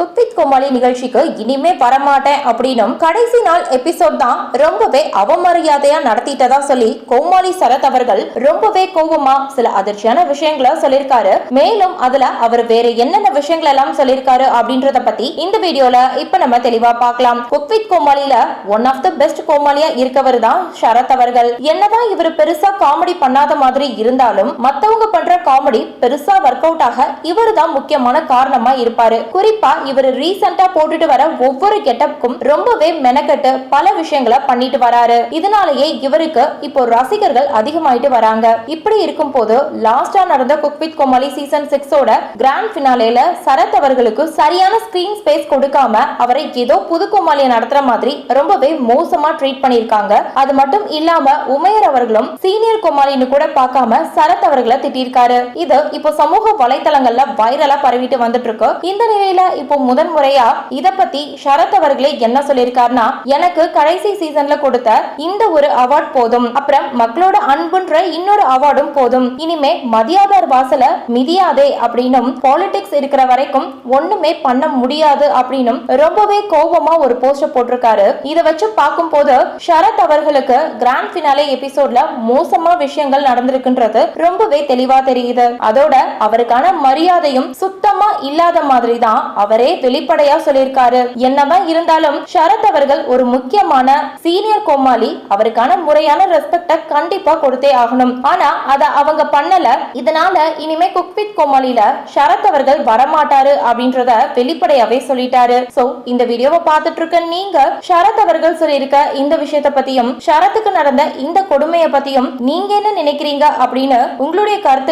Cook with கோமாளி நிகழ்ச்சிக்கு இனிமே வரமாட்டேன் அப்படின்னும் கடைசி நாள் எபிசோட் தான் ரொம்பவே அவமரியாதையா நடத்திட்டதா சொல்லி கோமாளி சரத் அவர்கள் ரொம்பவே கோபமா சில அதிர்ச்சியான விஷயங்களை சொல்லியிருக்காரு. மேலும் அதுல அவர் வேற என்னென்ன விஷயங்கள் எல்லாம் சொல்லியிருக்காரு அப்படின்றத பத்தி இந்த வீடியோல இப்ப நம்ம தெளிவா பார்க்கலாம். குக்வித் கோமாளில ஒன் ஆஃப் த பெஸ்ட் கோமாளியா இருக்கவர் தான் சரத் அவர்கள். என்னதான் இவர் பெருசா காமெடி பண்ணாத மாதிரி இருந்தாலும் மத்தவங்க பண்ற காமெடி பெருசா ஒர்க் அவுட் ஆக இவர் தான் முக்கியமான காரணமா இருப்பாரு. குறிப்பா இவர் ரீசெண்டா போட்டுட்டு வர ஒவ்வொரு கெட்டப்க்கும் ரொம்பவே மெனக்கெட்டு பல விஷயங்களை பண்ணிட்டு வராரு. இதனாலேயே இவருக்கு இப்போ ரசிகர்கள் அதிகமாயிட்டு வராங்க. இப்படி இருக்கும் போது லாஸ்டா நடந்த குக் வித் கோமாளி சீசன் சிக்ஸோட கிராண்ட் பினாலேல சரத் அவர்களுக்கு சரியான ஸ்கிரீன் ஸ்பேஸ் கொடுக்காம அவரை ஏதோ புது கோமாளியை நடத்துற மாதிரி ரொம்பவே மோசமா ட்ரீட் பண்ணிருக்காங்க அது மட்டும் இல்லாம உமையர் அவர்களும் சீனியர் கோமாளின்னு கூட பார்க்காம சரத் அவர்களை பண்ணியிருக்காரு இது இப்போ சமூக வலைதளங்கள்ல வைரலா பரவிட்டு வந்துட்டு இருக்கு இந்த நிலையில இப்போ முதன் முறையா இத பத்தி சரத் அவர்களே என்ன சொல்லியிருக்காருன்னா எனக்கு கடைசி சீசன்ல கொடுத்த இந்த ஒரு அவார்ட் போதும். அப்புறம் மக்களோட அன்புன்ற இன்னொரு அவார்டும் போதும். இனிமே மதியாதார் வாசல மிதியாதே அப்படின்னும் பாலிடிக்ஸ் இருக்கிற வரைக்கும் ஒண்ணுமே பண்ண முடியாது அப்படின்னும் ரொம்பவே கோபமா ஒரு போஸ்டர் போட்டிருக்காரு. இத வச்சு பார்க்கும்போது சரத் அவர்களுக்கு கிராண்ட் பினாலே எபிசோட்ல மோசமா விஷயங்கள் நடந்திருக்குன்றது ரொம்பவே தெளிவா தெரியுது. அதோட அவருக்கான மரியாதையும் சுத்தமா இல்லாத மாதிரி தான் அவரே வெளிப்படையா சொல்லியிருக்காரு. என்னதான் இருந்தாலும் சரத் அவர்கள் ஒரு முக்கியமான சீனியர் கோமாளி அவருக்கான முறையான ரெஸ்பெக்ட கண்டிப்பா கொடுத்தே ஆகணும். ஆனா அத அவங்க பண்ணல. இதனால இனிமே குக் கோமாளியில கோமாளில சரத் அவர்கள் வரமாட்டாரு அப்படின்றத வெளிப்படையாவே சொல்லிட்டாரு. சோ இந்த வீடியோவை பார்த்துட்டு இருக்க நீங்க சரத் அவர்கள் சொல்லியிருக்க இந்த விஷயத்த பத்தியும் சரத்துக்கு நடந்த இந்த கொடுமையை பத்தியும் நீங்க என்ன நினைக்கிறீங்க அப்படின்னு உங்களுடைய கருத்து